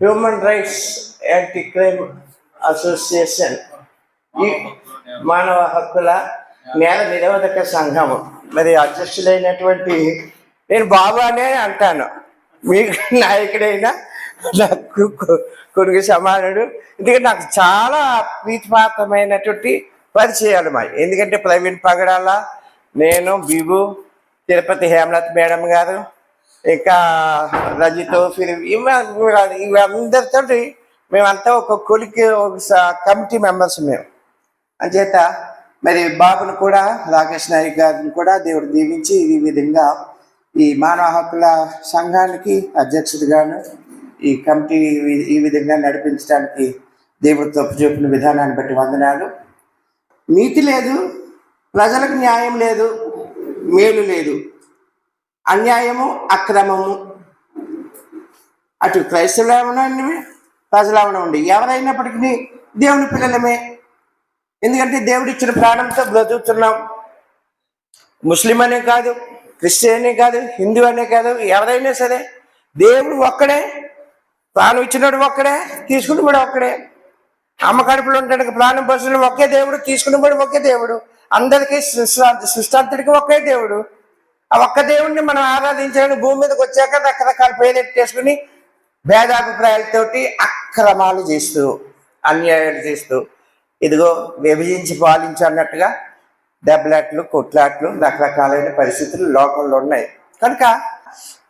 Human rights anti crime association ఈ మానవ హక్కుల నేర నిరోధక సంఘం మరి అధ్యక్షులైనటువంటి నేను బాబు అనే అంటాను. మీకు నాయకుడైనా నాకు కొడుకు సమానుడు. ఎందుకంటే నాకు చాలా ప్రీతిపాత్రమైనటువంటి పరిచయాలు మావి. ఎందుకంటే ప్రవీణ్ పగడాల నేను బిబు తిరుపతి హేమలత్ మేడం గారు ఇంకా రజితో ఫిలిం ఇవందరితో మేమంతా ఒక కొలికి ఒక కమిటీ మెంబర్స్ మేము. అంచేత మరి బాబును కూడా రాకేష్ నాయక్ గారిని కూడా దేవుడు దీవించి ఈ విధంగా ఈ మానవ హక్కుల సంఘానికి అధ్యక్షుడిగాను ఈ కమిటీ ఈ- ఈ విధంగా నడిపించడానికి దేవుడు తప్పు చూపిన విధానాన్ని బట్టి వందనాలు. నీతి లేదు ప్రజలకు న్యాయం లేదు మేలు లేదు. అన్యాయము అక్రమము. అటు క్రైస్తవులు ఏమనండి ప్రజలు ఏమనండి ఎవరైనప్పటికీ దేవుని పిల్లలమే. ఎందుకంటే దేవుడు ఇచ్చిన ప్రాణంతో బ్రతుకుతున్నాం. ముస్లిం అనే కాదు క్రిస్టియన్ అనే కాదు హిందూ అనే కాదు ఎవరైనా సరే దేవుడు ఒక్కడే ప్రాణం ఇచ్చినాడు ఒక్కడే తీసుకుని కూడా ఒక్కడే. అమ్మ కడుపులో ఉంటాడు ప్రాణం పోసిన ఒకే దేవుడు తీసుకుని కూడా ఒకే దేవుడు. అందరికీ సృష్టి- సృష్టాంతుడికి ఒకే దేవుడు. ఆ ఒక్క దేవుడిని మనం ఆరాధించడానికి భూమి మీదకి వచ్చాక రకరకాల పేరెట్టేసుకుని భేదాభిప్రాయాలతోటి అక్రమాలు చేస్తూ అన్యాయాలు చేస్తూ ఇదిగో విభజించి పాలించన్నట్టుగా దెబ్బలాట్లు కొట్లాట్లు రకరకాలైన పరిస్థితులు లోకంలో ఉన్నాయి. కనుక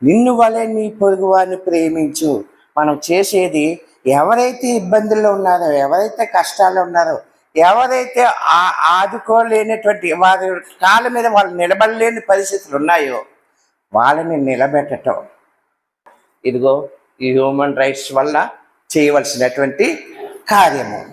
నిన్ను వలె నీ పొరుగు వారిని ప్రేమించు. మనం చేసేది ఎవరైతే ఇబ్బందుల్లో ఉన్నారో ఎవరైతే కష్టాల్లో ఉన్నారో ఎవరైతే ఆ- ఆదుకోలేనటువంటి వారి కాళ్ళ మీద వాళ్ళు నిలబడలేని పరిస్థితులు ఉన్నాయో వాళ్ళని నిలబెట్టటం. ఇదిగో ఈ హ్యూమన్ రైట్స్ వల్ల చేయవలసినటువంటి కార్యము.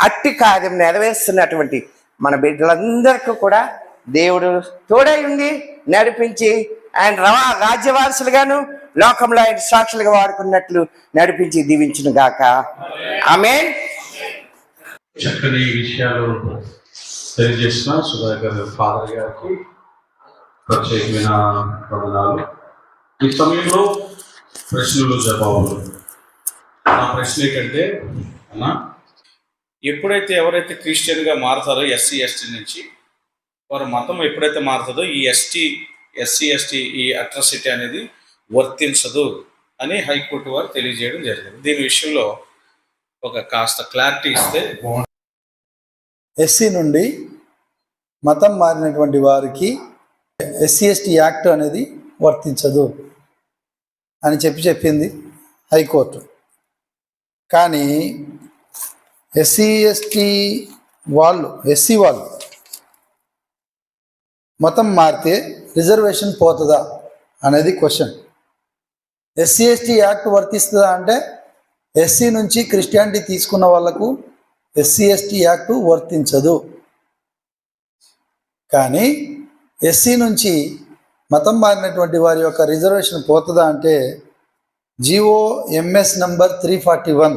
అట్టి కార్యం నెరవేరుస్తున్నటువంటి మన బిడ్డలందరికీ కూడా దేవుడు తోడై ఉండి నడిపించి ఆయన రవా రాజ్యవారసులుగాను లోకంలో ఆయన సాక్షులుగా వాడుకున్నట్లు నడిపించి దీవించును గాక ఆమె చక్కని విషయాలు తెలియజేసిన సుధాకర్ ఫాదర్ గారికి ప్రత్యేకమైన వందనాలు. ఈ సమయంలో ప్రశ్నలు జవాబులు. నా ప్రశ్న ఏంటంటే అన్న ఎప్పుడైతే ఎవరైతే క్రిస్టియన్గా మారుతారో ఎస్సీ ఎస్టీ నుంచి వారి మతం ఎప్పుడైతే మారుతుందో ఈ ఎస్టీ ఎస్సీ ఎస్టీ ఈ అట్రాసిటీ అనేది వర్తించదు అని హైకోర్టు వారు తెలియజేయడం జరిగింది. దీని విషయంలో ఒక కాస్త క్లారిటీ ఇస్తే ఎస్సీ నుండి మతం మారినటువంటి వారికి ఎస్సీ ఎస్టీ యాక్ట్ అనేది వర్తించదు అని చెప్పి చెప్పింది హైకోర్టు. కానీ ఎస్సీ ఎస్టీ వాళ్ళు ఎస్సీ వాళ్ళు మతం మారితే రిజర్వేషన్ పోతుందా అనేది క్వశ్చన్. ఎస్సీ ఎస్టీ యాక్ట్ వర్తిస్తుందా అంటే ఎస్సీ నుంచి క్రిస్టియానిటీ తీసుకున్న వాళ్ళకు ఎస్సీ ఎస్టీ యాక్ట్ వర్తించదు. కానీ ఎస్సీ నుంచి మతం మారినటువంటి వారి యొక్క రిజర్వేషన్ పోతుందా అంటే GO MS number three forty one.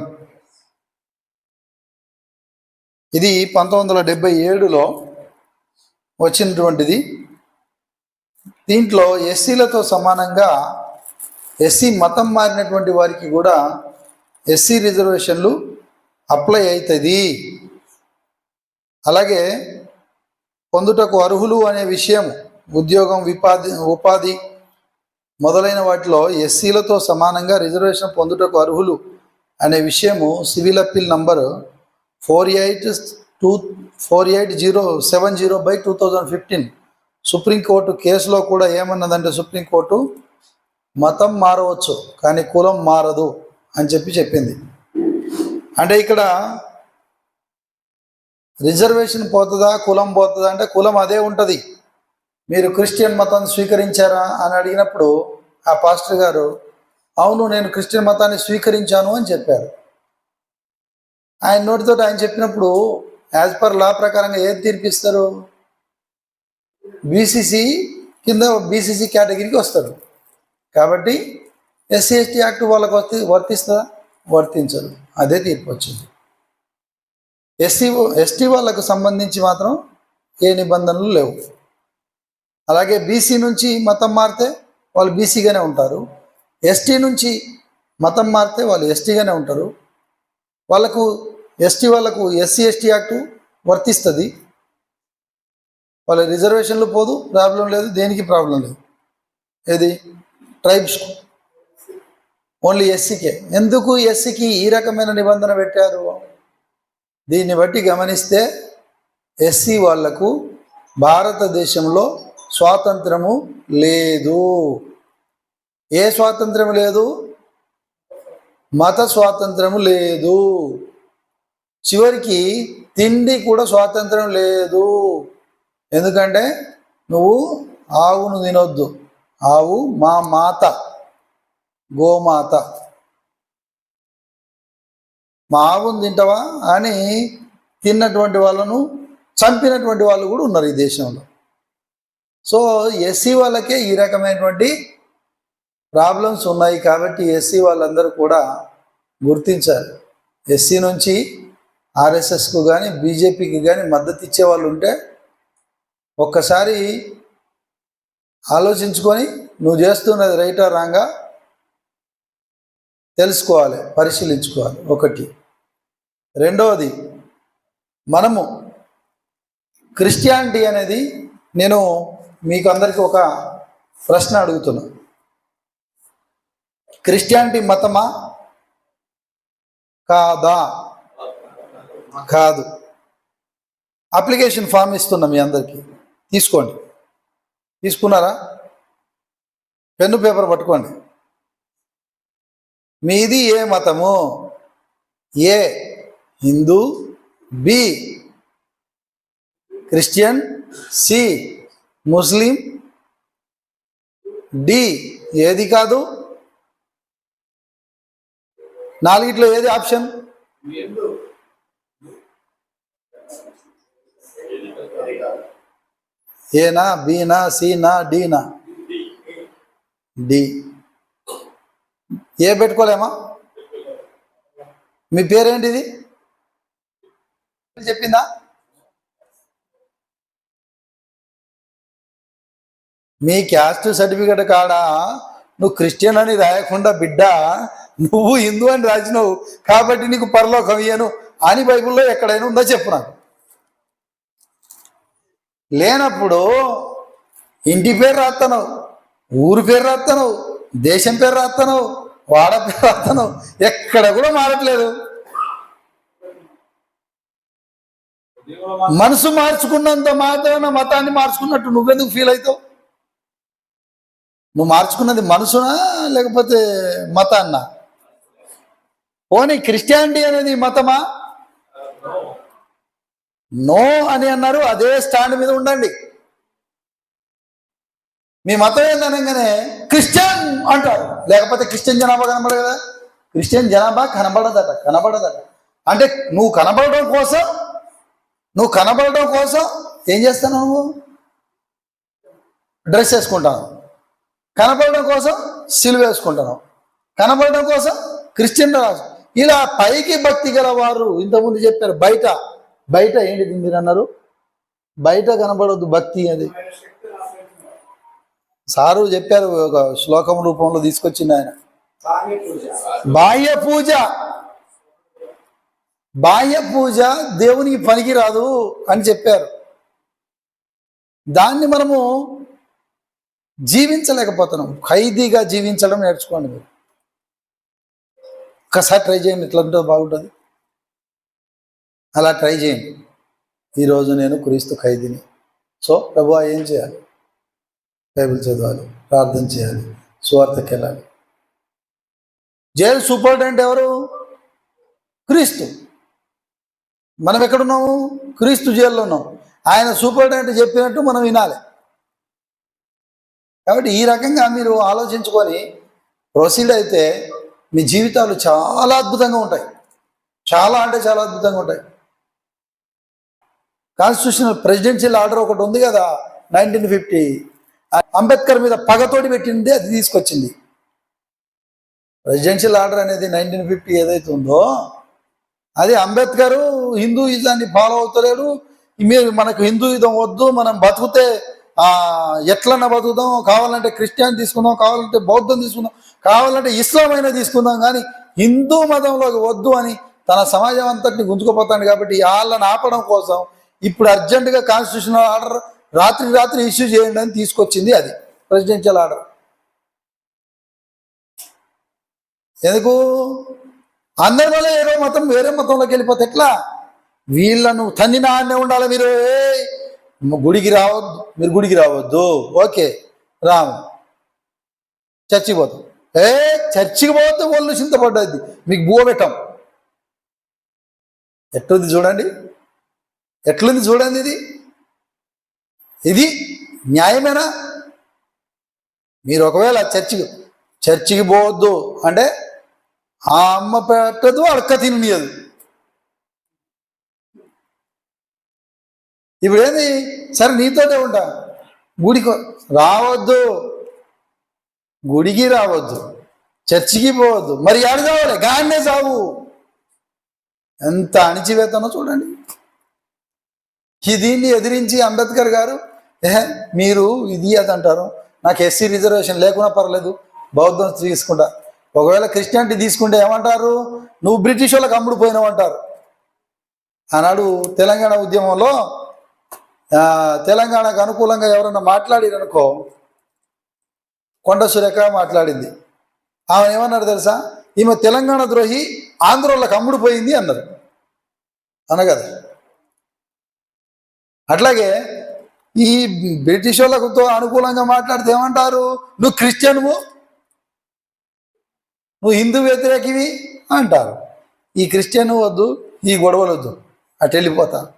ఇది పంతొమ్మిది వందల డెబ్బై ఏడులో వచ్చినటువంటిది. దీంట్లో ఎస్సీలతో సమానంగా ఎస్సీ మతం మారినటువంటి వారికి కూడా ఎస్సీ రిజర్వేషన్లు అప్లై అవుతుంది అలాగే పొందుటకు అర్హులు అనే విషయం ఉద్యోగం విపాధి ఉపాధి మొదలైన వాటిలో ఎస్సీలతో సమానంగా రిజర్వేషన్ పొందుటకు అర్హులు అనే విషయము civil appeal number four eight two four eight zero seven zero by two thousand fifteen. Supreme court కేసులో కూడా ఏమన్నదంటే సుప్రీంకోర్టు మతం మారవచ్చు కానీ కులం మారదు. అని చెప్పి చెప్పింది. అంటే ఇక్కడ రిజర్వేషన్ పోతుందా కులం పోతుందా అంటే కులం అదే ఉంటుంది. మీరు క్రిస్టియన్ మతాన్ని స్వీకరించారా అని అడిగినప్పుడు ఆ పాస్టర్ గారు అవును నేను క్రిస్టియన్ మతాన్ని స్వీకరించాను అని చెప్పారు. ఆయన నోటితో ఆయన చెప్పినప్పుడు యాజ్ పర్ లా ప్రకారంగా ఏది తీర్పిస్తారు? బీసీసీ కింద బీసీసీ కేటగిరీకి వస్తారు. కాబట్టి ఎస్సీ ఎస్టీ యాక్ట్ వాళ్ళకు వర్తి వర్తిస్తుందా? వర్తించదు. అదే తీర్పు వచ్చింది. ఎస్సీ ఎస్టీ వాళ్ళకు సంబంధించి మాత్రం ఏ నిబంధనలు లేవు. అలాగే బీసీ నుంచి మతం మారితే వాళ్ళు బీసీగానే ఉంటారు. ఎస్టీ నుంచి మతం మారితే వాళ్ళు ఎస్టీగానే ఉంటారు. వాళ్ళకు ఎస్టీ వాళ్ళకు ఎస్సీ ఎస్టీ యాక్ట్ వర్తిస్తుంది. వాళ్ళ రిజర్వేషన్లు పోదు ప్రాబ్లం లేదు దేనికి ప్రాబ్లం లేదు. ఏది? ట్రైబ్స్. ఓన్లీ ఎస్సీకే. ఎందుకు ఎస్సీకి ఈ రకమైన నిబంధన పెట్టారు? దీన్ని బట్టి గమనిస్తే ఎస్సీ వాళ్ళకు భారతదేశంలో స్వాతంత్రము లేదు. ఏ స్వాతంత్రం లేదు? మత స్వాతంత్రము లేదు. చివరికి తిండి కూడా స్వాతంత్రం లేదు. ఎందుకంటే నువ్వు ఆవును తినొద్దు. ఆవు మా మాత. గోమాత. మా ఆవును తింటావా అని తిన్నటువంటి వాళ్ళను చంపినటువంటి వాళ్ళు కూడా ఉన్నారు ఈ దేశంలో. సో ఎస్సీ వాళ్ళకే ఈ రకమైనటువంటి ప్రాబ్లమ్స్ ఉన్నాయి కాబట్టి ఎస్సీ వాళ్ళందరూ కూడా గుర్తించాలి. ఎస్సీ నుంచి ఆర్ఎస్ఎస్కు కానీ బీజేపీకి కానీ మద్దతు ఇచ్చే వాళ్ళు ఉంటే ఒక్కసారి ఆలోచించుకొని నువ్వు చేస్తున్నది రైటా రాంగా? తెలుసుకోవాలి పరిశీలించుకోవాలి. ఒకటి. రెండవది మనము క్రిస్టియానిటీ అనేది నేను మీకు అందరికీ ఒక ప్రశ్న అడుగుతున్నా. క్రిస్టియానిటీ మతమా? కాదా? కాదు. అప్లికేషన్ ఫామ్ ఇస్తున్నా మీ అందరికీ. తీసుకోండి. తీసుకున్నారా? పెన్ను పేపర్ పట్టుకోండి. మీది ఏ మతము? A Hindu B Christian C Muslim D ఏది కాదు? నాలుగిట్లో ఏది ఆప్షన్? ఏనా బీనా సీనా డీనా? డి. ఏ పెట్టుకోలేమా? మీ పేరేంటిది? చెప్పిందా? మీ క్యాస్ట్ సర్టిఫికెట్ కాడ? నువ్వు క్రిస్టియన్ అని రాయకుండా బిడ్డ నువ్వు హిందూ అని రాసినావు కాబట్టి నీకు పరలోకం ఇయ్యను అని బైబిల్లో ఎక్కడైనా ఉందో చెప్పు నాకు. లేనప్పుడు ఇంటి పేరు రాస్తాను ఊరు పేరు రాస్తాను దేశం పేరు రాస్తాను వాడ పేరు రాస్తాను ఎక్కడ కూడా మారట్లేదు. మనసు మార్చుకున్నంత మాత్రాన మతాన్ని మార్చుకున్నట్టు నువ్వెందుకు ఫీల్ అవుతావు? నువ్వు మార్చుకున్నది మనసునా లేకపోతే మతాన్నా? పోనీ క్రిస్టియానిటీ అనేది మతమా? నో అని అన్నారు అదే స్టాండ్ మీద ఉండండి. మీ మతం ఏందనగానే క్రిస్టియన్ అంటారు. లేకపోతే క్రిస్టియన్ జనాభా కనబడదు కదా? క్రిస్టియన్ జనాభా కనబడదట కనబడదట. అంటే నువ్వు కనబడడం కోసం నువ్వు కనబడడం కోసం ఏం చేస్తావు నువ్వు? డ్రెస్ వేసుకుంటాను కనపడడం కోసం సిలువ వేసుకుంటాను కనపడడం కోసం క్రిస్టియన్ రాజు. ఇలా పైకి భక్తి గల వారు ఇంతకుముందు చెప్పారు బయట. బయట ఏంటిది మీరు అన్నారు? బయట కనబడద్దు భక్తి అది. సారు చెప్పారు ఒక శ్లోకం రూపంలో తీసుకొచ్చింది ఆయన. బాహ్య పూజ. బాహ్య పూజ దేవునికి పనికిరాదు అని చెప్పారు. దాన్ని మనము జీవించలేకపోతున్నాం. ఖైదీగా జీవించడం నేర్చుకోండి మీరు. ఒక్కసారి ట్రై చేయండి ఎట్లా ఉంటుందో బాగుంటుంది. అలా ట్రై చేయండి. ఈరోజు నేను క్రీస్తు ఖైదీని. సో ప్రభు ఏం చేయాలి? బైబిల్ చదవాలి ప్రార్థన చేయాలి సువార్తకి వెళ్ళాలి. జైలు సూపరింటెండెంట్ ఎవరు? క్రీస్తు. మనం ఎక్కడున్నాము? క్రీస్తు జైల్లో ఉన్నాం. ఆయన సూపరింటెండెంట్ చెప్పినట్టు మనం వినాలి. కాబట్టి ఈ రకంగా మీరు ఆలోచించుకొని ప్రొసీడ్ అయితే మీ జీవితాలు చాలా అద్భుతంగా ఉంటాయి. చాలా అంటే చాలా అద్భుతంగా ఉంటాయి. కాన్స్టిట్యూషనల్ ప్రెసిడెన్షియల్ ఆర్డర్ ఒకటి ఉంది కదా నైన్టీన్ ఫిఫ్టీ అంబేద్కర్ మీద పగతోటి పెట్టింది అది తీసుకొచ్చింది. ప్రెసిడెన్షియల్ ఆర్డర్ అనేది నైన్టీన్ ఫిఫ్టీ ఏదైతే ఉందో అది అంబేద్కర్ హిందూయిజాన్ని ఫాలో అవుతలేడు. మీరు మనకు హిందూయిజం వద్దు మనం బతుకుతే ఎట్లన్నా బతుకుదాం కావాలంటే క్రిస్టియన్ తీసుకుందాం కావాలంటే బౌద్ధం తీసుకుందాం కావాలంటే ఇస్లాం అయినా తీసుకుందాం కానీ హిందూ మతంలోకి వద్దు అని తన సమాజం అంతటిని గుంజుకుపోతాడు కాబట్టి వాళ్ళని ఆపడం కోసం ఇప్పుడు అర్జెంటుగా కాన్స్టిట్యూషనల్ ఆర్డర్ రాత్రి రాత్రి ఇష్యూ చేయండి అని తీసుకొచ్చింది అది ప్రెసిడెన్షియల్ ఆర్డర్ ఎందుకు? అందరి వల్ల ఏదో మతం వేరే మతంలోకి వెళ్ళిపోతే ఎట్లా? వీళ్ళను తన్ని నాన్నే ఉండాలి మీరు. గుడికి రావద్దు. మీరు గుడికి రావద్దు. ఓకే రాము. చర్చికి పోతాం. ఏ చర్చికి పోతే ఒళ్ళు చింతపడ్డది. మీకు బువ పెట్టాం. ఎట్లుంది చూడండి. ఎట్లుంది చూడండి ఇది? ఇది న్యాయమేనా? మీరు ఒకవేళ చర్చికి చర్చికి పోవద్దు అంటే ఆ అమ్మ పెట్టదు అడక్క తినియదు ఇప్పుడు ఏంది? సరే నీతోటే ఉంటా. గుడికి రావద్దు. గుడికి రావద్దు. చర్చికి పోవద్దు. మరి ఆడు కావాలి గాన్నే సావు ఎంత అణిచివేతనో చూడండి. ఈ దీన్ని ఎదిరించి అంబేద్కర్ గారు ఏహే మీరు ఇది అది అంటారు. నాకు ఎస్సీ రిజర్వేషన్ లేకున్నా పర్లేదు బౌద్ధం తీసుకుంటా. ఒకవేళ క్రిస్టియానిటీ తీసుకుంటే ఏమంటారు? నువ్వు బ్రిటిష్ వాళ్ళకి అమ్ముడు పోయినావు అంటారు. ఆనాడు తెలంగాణ ఉద్యమంలో తెలంగాణకు అనుకూలంగా ఎవరన్నా మాట్లాడిరనుకో కొండ సురేఖ మాట్లాడింది. ఆమె ఏమన్నారు తెలుసా? ఈమె తెలంగాణ ద్రోహి ఆంధ్రోళ్ళకి అమ్ముడు పోయింది అన్నారు. అనగదా అట్లాగే ఈ బ్రిటిష్ వాళ్ళతో అనుకూలంగా మాట్లాడితే ఏమంటారు? నువ్వు క్రిస్టియన్వు నువ్వు? హిందూ వ్యతిరేకివి? అంటారు. ఈ క్రిస్టియన్ వద్దు ఈ గొడవలు వద్దు అటు వెళ్ళిపోతా.